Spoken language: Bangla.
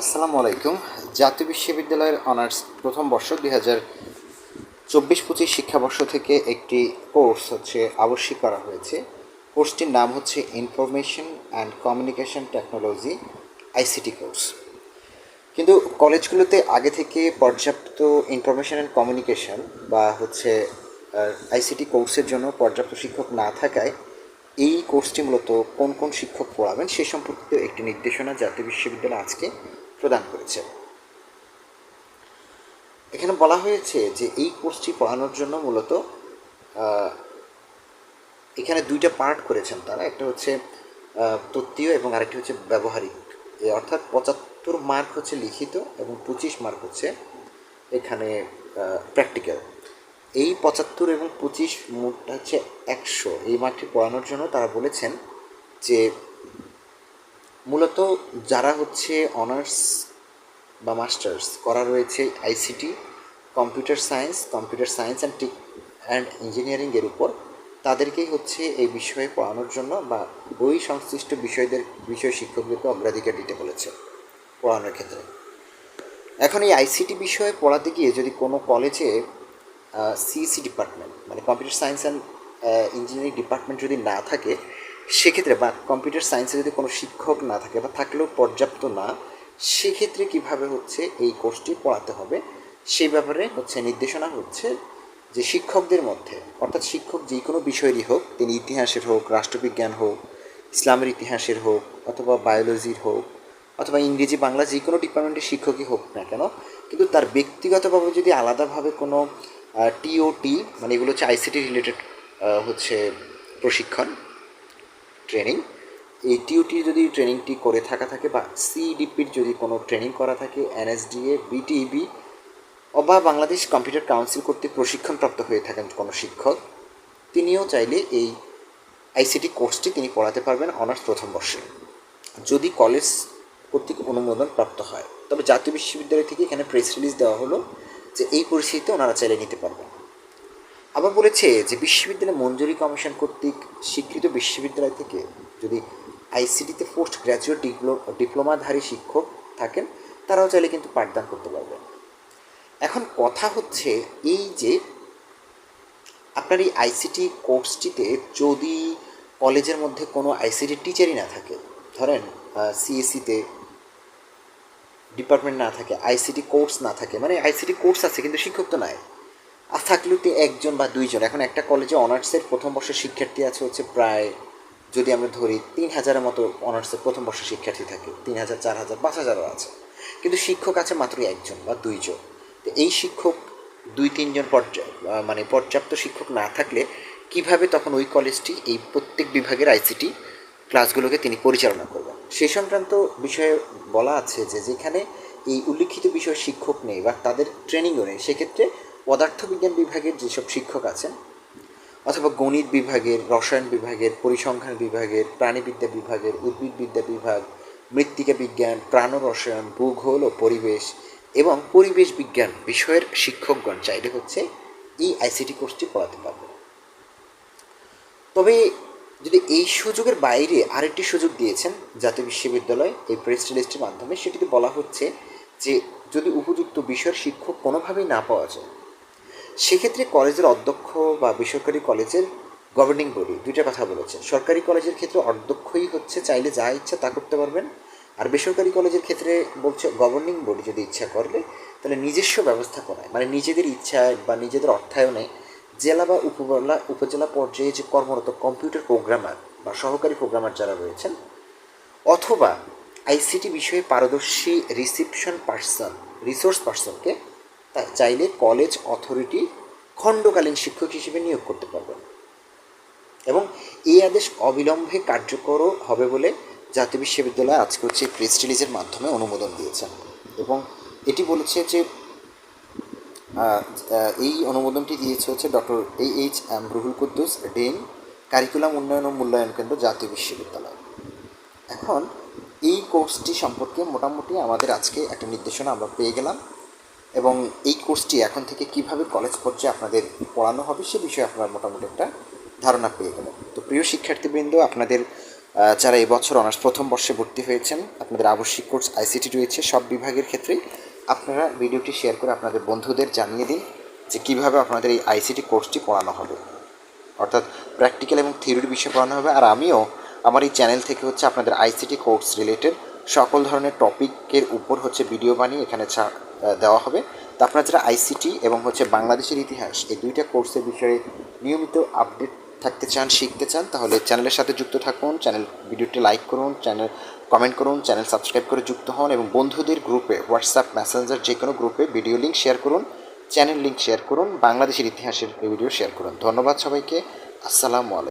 আসসালামু আলাইকুম। জাতীয় বিশ্ববিদ্যালয়ের অনার্স প্রথম বর্ষ দুই হাজার চব্বিশ পঁচিশ শিক্ষাবর্ষ থেকে একটি কোর্স হচ্ছে আবশ্যিক করা হয়েছে। কোর্সটির নাম হচ্ছে information and communication technology ICT course. কিন্তু কলেজগুলোতে আগে থেকে পর্যাপ্ত ইনফরমেশন অ্যান্ড কমিউনিকেশন বা হচ্ছে আইসিটি কোর্সের জন্য পর্যাপ্ত শিক্ষক না থাকায় এই কোর্সটি মূলত কোন কোন শিক্ষক পড়াবেন সে সম্পর্কিত একটি নির্দেশনা জাতীয় বিশ্ববিদ্যালয় আজকে প্রদান করেছে। এখানে বলা হয়েছে যে এই কোর্সটি পড়ানোর জন্য মূলত এখানে দুইটা পার্ট করেছেন তারা। একটা হচ্ছে তত্ত্বীয় এবং আরেকটি হচ্ছে ব্যবহারিক। অর্থাৎ পঁচাত্তর মার্ক হচ্ছে লিখিত এবং পঁচিশ মার্ক হচ্ছে এখানে প্র্যাকটিক্যাল। এই পঁচাত্তর এবং পঁচিশ মোটটা হচ্ছে একশো। এই মার্কটি পড়ানোর জন্য তারা বলেছেন যে মূলত যারা হচ্ছে অনার্স বা মাস্টার্স করা রয়েছে ICT, computer science computer science and tech and ইঞ্জিনিয়ারিংয়ের উপর তাদেরকেই হচ্ছে এই বিষয়ে পড়ানোর জন্য বা ওই সংশ্লিষ্ট বিষয়দের, বিষয় শিক্ষকদেরকে অগ্রাধিকার দিতে বলেছে পড়ানোর ক্ষেত্রে। এখন এই আইসিটি বিষয়ে পড়াতে গিয়ে যদি কোনো কলেজে সিএসি ডিপার্টমেন্ট মানে computer science and engineering department যদি না থাকে সেক্ষেত্রে বা কম্পিউটার সায়েন্সে যদি কোনো শিক্ষক না থাকে বা থাকলেও পর্যাপ্ত না, সেক্ষেত্রে কীভাবে হচ্ছে এই কোর্সটি পড়াতে হবে? সেই ব্যাপারে হচ্ছে নির্দেশনা হচ্ছে যে শিক্ষকদের মধ্যে, অর্থাৎ শিক্ষক যে কোনো বিষয়েরই হোক, তিনি ইতিহাসের হোক, রাষ্ট্রবিজ্ঞান হোক, ইসলামের ইতিহাসের হোক, অথবা বায়োলজির হোক, অথবা ইংরেজি, বাংলা যে কোনো ডিপার্টমেন্টের শিক্ষকই হোক না কেন, কিন্তু তার ব্যক্তিগতভাবে যদি আলাদাভাবে কোনো টিওটি মানে এগুলো হচ্ছে আইসিটি রিলেটেড হচ্ছে প্রশিক্ষণ ট্রেনিং এই টিওটি যদি ট্রেনিংটি করে থাকা থাকে বা সিডিপির যদি কোনো ট্রেনিং করা থাকে এনএসডিএ বিটিইবি অবা বাংলাদেশ কম্পিউটার কাউন্সিল কর্তৃক প্রশিক্ষণপ্রাপ্ত হয়ে থাকেন কোনো শিক্ষক, তিনিও চাইলে এই আইসিটি কোর্সটি তিনি পড়াতে পারবেন অনার্স প্রথম বর্ষে, যদি কলেজ কর্তৃক অনুমোদন প্রাপ্ত হয়। তবে জাতীয় বিশ্ববিদ্যালয় থেকে এখানে প্রেস রিলিজ দেওয়া হলো যে এই পরিস্থিতিতে ওনারা চাইলে নিতে পারবেন। আবার বলেছে যে বিশ্ববিদ্যালয় মঞ্জুরি কমিশন কর্তৃক স্বীকৃত বিশ্ববিদ্যালয় থেকে যদি আইসিটিতে পোস্ট গ্র্যাজুয়েট ডিপ্লো, ডিপ্লোমাধারী শিক্ষক থাকেন, তারাও চাইলে কিন্তু পাঠদান করতে পারবেন। এখন কথা হচ্ছে এই যে আপনার এই আইসিটি কোর্সটিতে যদি কলেজের মধ্যে কোনো আইসিটি টিচারই না থাকে, ধরেন সিএসসিতে ডিপার্টমেন্ট না থাকে, আইসিটি কোর্স না থাকে মানে আইসিটি কোর্স আছে কিন্তু শিক্ষক তো নাই। থাকলেও তো একজন বা দুইজন। এখন একটা কলেজে অনার্সের প্রথম বর্ষের শিক্ষার্থী আছে হচ্ছে প্রায়, যদি আমরা ধরি, তিন হাজারের মতো অনার্সের প্রথম বর্ষের শিক্ষার্থী থাকে। তিন হাজার, চার হাজার, পাঁচ হাজারও আছে। কিন্তু শিক্ষক আছে মাত্র একজন বা দুইজন। তো এই শিক্ষক দুই, তিনজন পর্যায় মানে পর্যাপ্ত শিক্ষক না থাকলে কীভাবে তখন ওই কলেজটি এই প্রত্যেক বিভাগের আইসিটি ক্লাসগুলোকে তিনি পরিচালনা করবেন? সে সংক্রান্ত বিষয়ে বলা আছে যে, যেখানে এই উল্লিখিত বিষয়ের শিক্ষক নেই বা তাদের ট্রেনিংও নেই, সেক্ষেত্রে পদার্থবিজ্ঞান বিভাগের যেসব শিক্ষক আছেন, অথবা গণিত বিভাগের, রসায়ন বিভাগের, পরিসংখ্যান বিভাগের, প্রাণীবিদ্যা বিভাগের, উদ্ভিদবিদ্যা বিভাগ, মৃত্তিকা বিজ্ঞান প্রাণ রসায়ন ভূগোল ও পরিবেশ এবং পরিবেশ বিজ্ঞান বিষয়ের শিক্ষকগণ চাইলে হচ্ছে এই আইসিটি কোর্সটি পড়াতে পারবে। তবে যদি এই সুযোগের বাইরে আরেকটি সুযোগ দিয়েছেন জাতীয় বিশ্ববিদ্যালয়, এই প্রেস রিলিজটির মাধ্যমে, সেটিতে বলা হচ্ছে যে যদি উপযুক্ত বিষয়ের শিক্ষক কোনোভাবেই না পাওয়া যায় সেক্ষেত্রে কলেজের অধ্যক্ষ বা বেসরকারি কলেজের গভর্নিং বডি দুইটা কথা বলেছে সরকারি কলেজের ক্ষেত্রে অধ্যক্ষই হচ্ছে, চাইলে যা ইচ্ছা তা করতে পারবেন। আর বেসরকারি কলেজের ক্ষেত্রে বলছে গভর্নিং বডি যদি ইচ্ছা করলে, তাহলে নিজস্ব ব্যবস্থাপনায় মানে নিজেদের ইচ্ছায় বা নিজেদের অর্থায়নে জেলা বা উপজেলা উপজেলা পর্যায়ে যে কর্মরত কম্পিউটার প্রোগ্রামার বা সহকারী প্রোগ্রামার যারা রয়েছেন, অথবা আইসিটি বিষয়ে পারদর্শী রিসিপশন পার্সন রিসোর্স পার্সনকে চাইলে কলেজ অথরিটি খণ্ডকালীন শিক্ষক হিসেবে নিয়োগ করতে পারবেন এবং এই আদেশ অবিলম্বে কার্যকরও হবে বলে জাতীয় বিশ্ববিদ্যালয় আজকে হচ্ছে প্রেস রিলিজের মাধ্যমে অনুমোদন দিয়েছেন এবং এটি বলেছে যে এই অনুমোদনটি দিয়েছে হচ্ছে doctor A H M Ruhul Quddus, dean curriculum উন্নয়ন ও মূল্যায়ন কেন্দ্র জাতীয় বিশ্ববিদ্যালয়। এখন এই কোর্সটি সম্পর্কে মোটামুটি আমাদের আজকে একটা নির্দেশনা আমরা পেয়ে গেলাম। এবং এই কোর্সটি এখন থেকে কীভাবে কলেজ পর্যায়ে আপনাদের পড়ানো হবে, সে বিষয়ে আপনারা মোটামুটি একটা ধারণা পেয়ে গেলেন। তো প্রিয় শিক্ষার্থীবৃন্দ, আপনাদের যারা এবছর অনার্স প্রথম বর্ষে ভর্তি হয়েছেন, আপনাদের আবশ্যিক কোর্স আইসিটি রয়েছে, সব বিভাগের ক্ষেত্রেই আপনারা ভিডিওটি শেয়ার করে আপনাদের বন্ধুদের জানিয়ে দিন যে কীভাবে আপনাদের এই আইসিটি কোর্সটি পড়ানো হবে। অর্থাৎ প্র্যাকটিক্যাল এবং থিওরির বিষয়ে পড়ানো হবে। আর আমিও আমার এই চ্যানেল থেকে হচ্ছে আপনাদের আইসিটি কোর্স রিলেটেড সকল ধরনের টপিকের উপর হচ্ছে ভিডিও বানিয়ে এখানে দেওয়া হবে। তো আপনারা যারা আইসিটি এবং হচ্ছে বাংলাদেশের ইতিহাস এই দুইটা কোর্সের বিষয়ে নিয়মিত আপডেট থাকতে চান, শিখতে চান, তাহলে চ্যানেলের সাথে যুক্ত থাকুন। চ্যানেল ভিডিওটি লাইক করুন, চ্যানেল কমেন্ট করুন, চ্যানেল সাবস্ক্রাইব করে যুক্ত হন এবং বন্ধুদের গ্রুপে হোয়াটসঅ্যাপ মেসেঞ্জার যে কোনো গ্রুপে ভিডিও লিঙ্ক শেয়ার করুন, চ্যানেল লিঙ্ক শেয়ার করুন, বাংলাদেশের ইতিহাসের ভিডিও শেয়ার করুন। ধন্যবাদ সবাইকে। আসসালামু আলাইকুম।